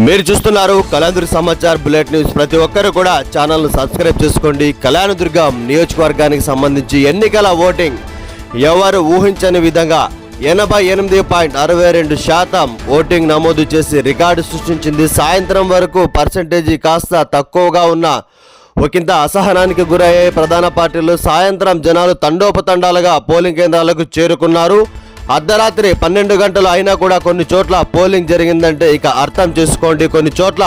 మీరు చూస్తున్నారు కళాదుర్గ Samachar bullet news. ప్రతి ఒక్కరు కూడా ఛానల్ను సబ్స్క్రైబ్ చేసుకోండి. కళ్యాణదుర్గం నియోజకవర్గానికి సంబంధించి ఎన్నికల ఓటింగ్ ఎవరు ఊహించని విధంగా ఎనభై ఎనిమిది పాయింట్ అరవై రెండు శాతం ఓటింగ్ నమోదు చేసి రికార్డు సృష్టించింది. సాయంత్రం వరకు పర్సంటేజీ కాస్త తక్కువగా ఉన్న ఒకంత అసహనానికి గురయ్యే ప్రధాన పార్టీలు సాయంత్రం జనాలు తండోపతండాలుగా పోలింగ్ కేంద్రాలకు చేరుకున్నారు. అర్ధరాత్రి పన్నెండు గంటలు అయినా కూడా కొన్ని చోట్ల పోలింగ్ జరిగిందంటే ఇక అర్థం చేసుకోండి. కొన్ని చోట్ల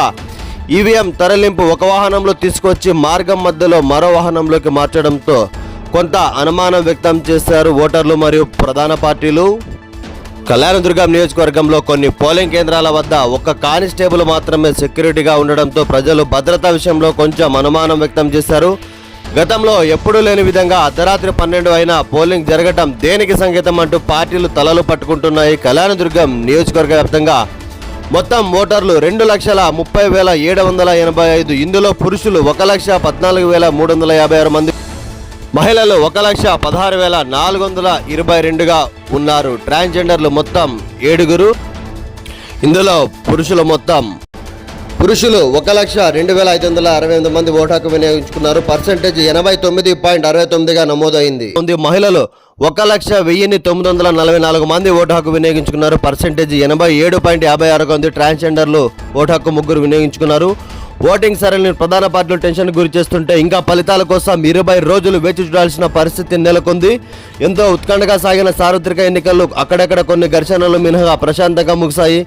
ఈవీఎం తరలింపు ఒక వాహనంలో తీసుకొచ్చి మార్గం మధ్యలో మరో వాహనంలోకి మార్చడంతో కొంత అనుమానం వ్యక్తం చేశారు ఓటర్లు మరియు ప్రధాన పార్టీలు. కళ్యాణదుర్గం నియోజకవర్గంలో కొన్ని పోలింగ్ కేంద్రాల వద్ద ఒక కానిస్టేబుల్ మాత్రమే సెక్యూరిటీగా ఉండడంతో ప్రజలు భద్రతా విషయంలో కొంచెం అనుమానం వ్యక్తం చేశారు. గతంలో ఎప్పుడూ లేని విధంగా అర్ధరాత్రి పన్నెండు అయినా పోలింగ్ జరగటం దేనికి సంకేతం అంటూ పార్టీలు తలలు పట్టుకుంటున్నాయి. కళ్యాణదుర్గం నియోజకవర్గ వ్యాప్తంగా మొత్తం ఓటర్లు రెండు లక్షల ముప్పై వేల ఏడు వందల ఎనభై ఐదు. ఇందులో పురుషులు ఒక లక్ష పద్నాలుగు వేల మూడు వందల యాభై ఆరు మంది మహిళలు ఒక లక్ష పదహారు వేల నాలుగు వందల ఇరవై రెండుగా ఉన్నారు. ట్రాన్స్జెండర్లు మొత్తం ఏడుగురు. ఇందులో పురుషులు మొత్తం పురుషులు ఒక లక్ష రెండు వేల ఐదు వందల అరవై ఎనిమిది మంది ఓటు హక్కు వినియోగించుకున్నారు. పర్సెంటేజ్ ఎనభై తొమ్మిది పాయింట్ అరవై తొమ్మిదిగా నమోదైంది. ఉంది. మహిళలు ఒక లక్ష వెయ్యిన్ని తొమ్మిది వందల నలభై నాలుగు మంది ఓటు హక్కు వినియోగించుకున్నారు. పర్సెంటేజ్ ఎనభై ఏడు పాయింట్ యాభై ఆరుగా ఉంది ట్రాన్స్జెండర్లు ఓటు హక్కు ముగ్గురు వినియోగించుకున్నారు. ఓటింగ్ సరళిని ప్రధాన పార్టీలు టెన్షన్ గురి చేస్తుంటే ఇంకా ఫలితాల కోసం ఇరవై రోజులు వేచి చూడాల్సిన పరిస్థితి నెలకొంది. ఎంతో ఉత్కంఠగా సాగిన సార్వత్రిక ఎన్నికల్లో అక్కడక్కడ కొన్ని ఘర్షణలు మినహా ప్రశాంతంగా ముగిశాయి.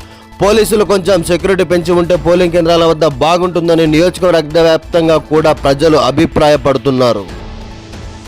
పోలీసులు కొంచెం సెక్యూరిటీ పెంచి ఉంటే పోలింగ్ కేంద్రాల వద్ద బాగుంటుందని నియోజకవర్గ వ్యాప్తంగా కూడా ప్రజలు అభిప్రాయపడుతున్నారు.